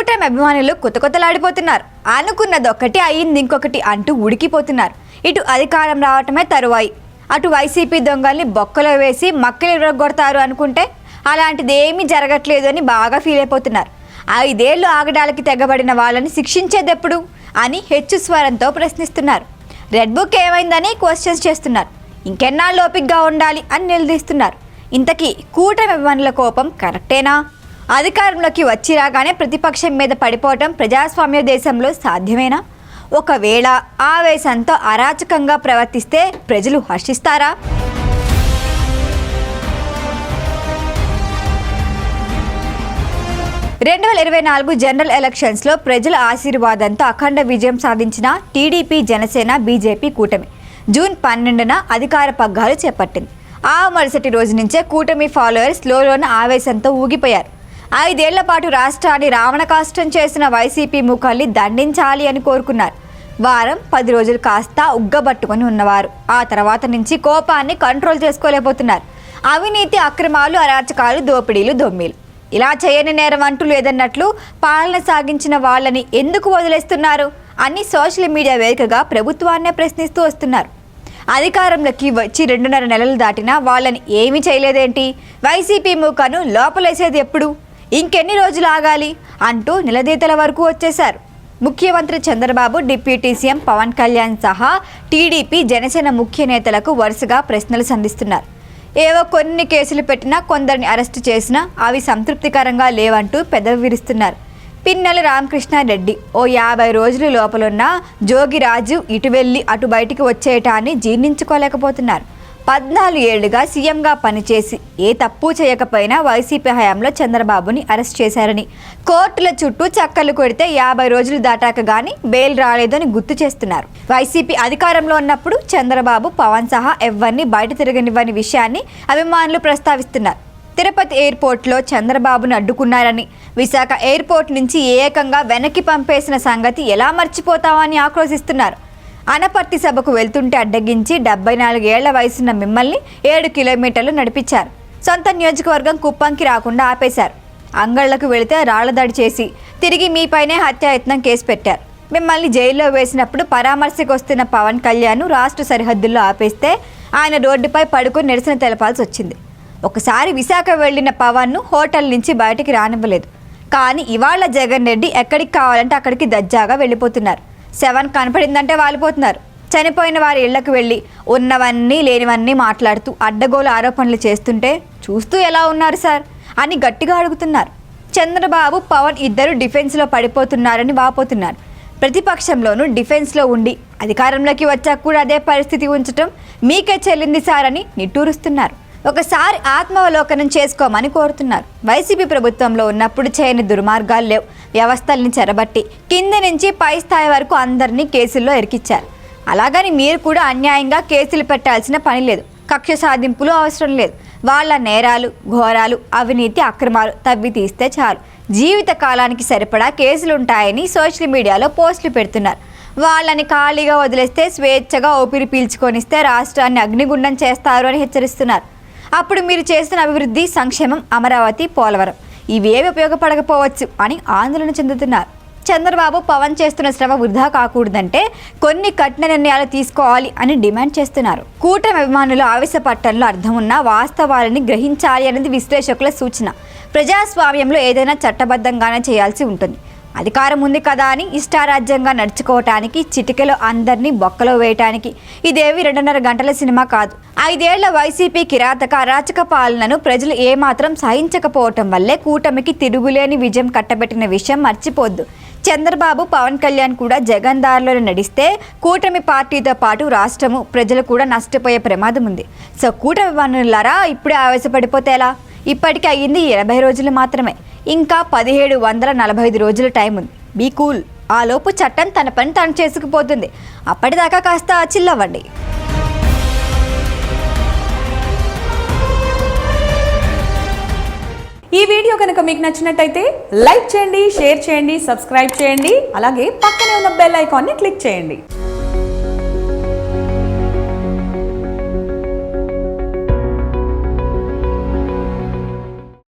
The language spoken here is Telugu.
కూటమి అభిమానులు కొత్త కొత్తలాడిపోతున్నారు. అనుకున్నది ఒకటి అయ్యింది ఇంకొకటి అంటూ ఉడికిపోతున్నారు. ఇటు అధికారం రావటమే తరువాయి. అటు వైసీపీ దొంగల్ని బొక్కలో వేసి మక్కలు ఇరగొడతారు అనుకుంటే అలాంటిది ఏమీ జరగట్లేదు అని బాగా ఫీల్ అయిపోతున్నారు. ఐదేళ్ళు ఆగడాలకి తెగబడిన వాళ్ళని శిక్షించేదెప్పుడు అని హెచ్చు స్వరంతో ప్రశ్నిస్తున్నారు. రెడ్ బుక్ ఏమైందని క్వశ్చన్స్ చేస్తున్నారు. ఇంకెన్నాళ్ళు ఓపిక్గా ఉండాలి అని నిలదీస్తున్నారు. ఇంతకీ కూటమి అభిమానుల కోపం కరెక్టేనా అధికారంలోకి వచ్చి రాగానే ప్రతిపక్షం మీద పడిపోవటం ప్రజాస్వామ్య దేశంలో సాధ్యమేనా? ఒకవేళ ఆవేశంతో అరాచకంగా ప్రవర్తిస్తే ప్రజలు హర్షిస్తారా? రెండు వేల ఇరవై నాలుగు జనరల్ ఎలక్షన్స్లో ప్రజల ఆశీర్వాదంతో అఖండ విజయం సాధించిన టీడీపీ జనసేన బీజేపీ కూటమి. జూన్ పన్నెండున అధికార పగ్గాలు చేపట్టింది. ఆ మరుసటి రోజు నుంచే కూటమి ఫాలోయర్స్ లోలోన ఆవేశంతో ఊగిపోయారు. ఐదేళ్ళ పాటు రాష్ట్రాన్ని రావణకాష్టం చేసిన వైసీపీ ముఖాల్ని దండించాలి అని కోరుకున్నారు. వారం పది రోజులు కాస్త ఉగ్గబట్టుకొని ఉన్నవారు. ఆ తర్వాత నుంచి కోపాన్ని కంట్రోల్ చేసుకోలేకపోతున్నారు. అవినీతి అక్రమాలు అరాచకాలు దోపిడీలు దొమ్మీలు. ఇలా చేయని నేరం అంటూ లేదన్నట్లు పాలన సాగించిన వాళ్ళని ఎందుకు వదిలేస్తున్నారు? అని సోషల్ మీడియా వేదికగా ప్రభుత్వాన్నే ప్రశ్నిస్తూ వస్తున్నారు. అధికారంలోకి వచ్చి రెండున్నర నెలలు దాటినా వాళ్ళని ఏమీ చేయలేదేంటి? వైసీపీ మూకను లోపలేసేది ఎప్పుడు? ఇంకెన్ని రోజులు ఆగాలి అంటూ నిలదీతల వరకు వచ్చేశారు. ముఖ్యమంత్రి చంద్రబాబు డిప్యూటీ సీఎం పవన్ కళ్యాణ్ సహా టీడీపీ జనసేన ముఖ్య నేతలకు వరుసగా ప్రశ్నలు సంధిస్తున్నారు. ఏవో కొన్ని కేసులు పెట్టినా కొందరిని అరెస్టు చేసినా అవి సంతృప్తికరంగా లేవంటూ పెదవి విరుస్తున్నారు. పిన్నెల రామకృష్ణారెడ్డి ఓ యాభై రోజులు లోపలున్న జోగిరాజు ఇటు వెళ్ళి అటు బయటికి వచ్చేయటాన్ని జీర్ణించుకోలేకపోతున్నారు. పద్నాలుగు ఏళ్ళుగా సీఎంగా పనిచేసి ఏ తప్పు చేయకపోయినా వైసీపీ హయాంలో చంద్రబాబుని అరెస్ట్ చేశారని. కోర్టుల చుట్టూ చక్కలు కొడితే యాభై రోజులు దాటాక గానీ బెయిల్ రాలేదని గుర్తు చేస్తున్నారు. వైసీపీ అధికారంలో ఉన్నప్పుడు చంద్రబాబు పవన్ సహా ఎవరిని బయట తిరగనివ్వని విషయాన్ని అభిమానులు ప్రస్తావిస్తున్నారు. తిరుపతి ఎయిర్పోర్ట్లో చంద్రబాబును అడ్డుకున్నారని. విశాఖ ఎయిర్పోర్ట్ నుంచి ఏకంగా వెనక్కి పంపేసిన సంగతి ఎలా మర్చిపోతామని ఆక్రోశిస్తున్నారు. అనపర్తి సభకు వెళ్తుంటే అడ్డగించి డెబ్బై నాలుగేళ్ళ వయసున్న మిమ్మల్ని ఏడు కిలోమీటర్లు నడిపించారు. సొంత నియోజకవర్గం కుప్పంకి రాకుండా ఆపేశారు. అంగళ్ళకు వెళితే రాళ్ళదాడి చేసి తిరిగి మీపైనే హత్యాయత్నం కేసు పెట్టారు. మిమ్మల్ని జైల్లో వేసినప్పుడు పరామర్శకు వస్తున్న పవన్ కళ్యాణ్ రాష్ట్ర సరిహద్దుల్లో ఆపేస్తే ఆయన రోడ్డుపై పడుకుని నిరసన తెలపాల్సి వచ్చింది. ఒకసారి విశాఖ వెళ్ళిన పవన్ను హోటల్ నుంచి బయటికి రానివ్వలేదు. కానీ ఇవాళ జగన్ రెడ్డి ఎక్కడికి కావాలంటే అక్కడికి దజ్జాగా వెళ్ళిపోతున్నారు. సెవెన్ కనపడిందంటే వాలిపోతున్నారు. చనిపోయిన వారి ఇళ్ళకు వెళ్ళి ఉన్నవన్నీ లేనివన్నీ మాట్లాడుతూ అడ్డగోలు ఆరోపణలు చేస్తుంటే చూస్తూ ఎలా ఉన్నారు సార్? అని గట్టిగా అడుగుతున్నారు. చంద్రబాబు పవన్ ఇద్దరు డిఫెన్స్లో పడిపోతున్నారని వాపోతున్నారు. ప్రతిపక్షంలోనూ డిఫెన్స్లో ఉండి అధికారంలోకి వచ్చాక కూడా అదే పరిస్థితి ఉంచటం మీకే చెల్లింది సార్ అని నిట్టూరుస్తున్నారు. ఒకసారి ఆత్మావలోకనం చేసుకోమని కోరుతున్నారు. వైసీపీ ప్రభుత్వంలో ఉన్నప్పుడు చేయని దుర్మార్గాలు లేవు. వ్యవస్థల్ని చెరబట్టి కింద నుంచి పై స్థాయి వరకు అందరినీ కేసుల్లో ఎరికిచ్చారు. అలాగని మీరు కూడా అన్యాయంగా కేసులు పెట్టాల్సిన పని లేదు. కక్ష సాధింపులు అవసరం లేదు. వాళ్ళ నేరాలు ఘోరాలు అవినీతి అక్రమాలు తవ్వి తీస్తే చాలు. జీవిత కాలానికి సరిపడా కేసులుంటాయని సోషల్ మీడియాలో పోస్టులు పెడుతున్నారు. వాళ్ళని ఖాళీగా వదిలేస్తే స్వేచ్ఛగా ఊపిరి పీల్చుకొనిస్తే రాష్ట్రాన్ని అగ్నిగుండం చేస్తారు అని హెచ్చరిస్తున్నారు. అప్పుడు మీరు చేస్తున్న అభివృద్ధి సంక్షేమం అమరావతి పోలవరం. ఇవేవి ఉపయోగపడకపోవచ్చు అని ఆందోళన చెందుతున్నారు. చంద్రబాబు పవన్ చేస్తున్న శ్రమ వృధా కాకూడదంటే కొన్ని కఠిన నిర్ణయాలు తీసుకోవాలి అని డిమాండ్ చేస్తున్నారు. కూటమి అభిమానులు ఆవేశపట్టంలో అర్థం ఉన్న వాస్తవాలని గ్రహించాలి అనేది విశ్లేషకుల సూచన. ప్రజాస్వామ్యంలో ఏదైనా చట్టబద్ధంగానే చేయాల్సి ఉంటుంది. అధికారం ఉంది కదా అని ఇష్టారాజ్యంగా నడుచుకోవటానికి చిటికెలో అందరినీ బొక్కలో వేయటానికి. ఇదేవి రెండున్నర గంటల సినిమా కాదు. ఐదేళ్ళ వైసీపీ కిరాతక అరాచక పాలనను ప్రజలు ఏమాత్రం సహించకపోవటం వల్లే కూటమికి తిరుగులేని విజయం కట్టబెట్టిన విషయం మర్చిపోద్దు. చంద్రబాబు పవన్ కళ్యాణ్ కూడా జగన్ దారిలో నడిస్తే కూటమి పార్టీతో పాటు రాష్ట్రము ప్రజలు కూడా నష్టపోయే ప్రమాదం ఉంది. సో కూటమి వనరులారా ఇప్పుడే ఆవేశపడిపోతే ఎలా? ఇప్పటికి అయ్యింది ఇరవై రోజులు మాత్రమే. ఇంకా పదిహేడు వందల నలభై ఐదు రోజుల టైం ఉంది. Be cool. ఆ లోపు చట్టం తన పని తను చేసుకుపోతుంది. అప్పటిదాకా కాస్త చిల్లవ్వండి. ఈ వీడియో కనుక మీకు నచ్చినట్టయితే లైక్ చేయండి షేర్ చేయండి సబ్స్క్రైబ్ చేయండి. అలాగే పక్కనే ఉన్న బెల్ ఐకాన్ని క్లిక్ చేయండి.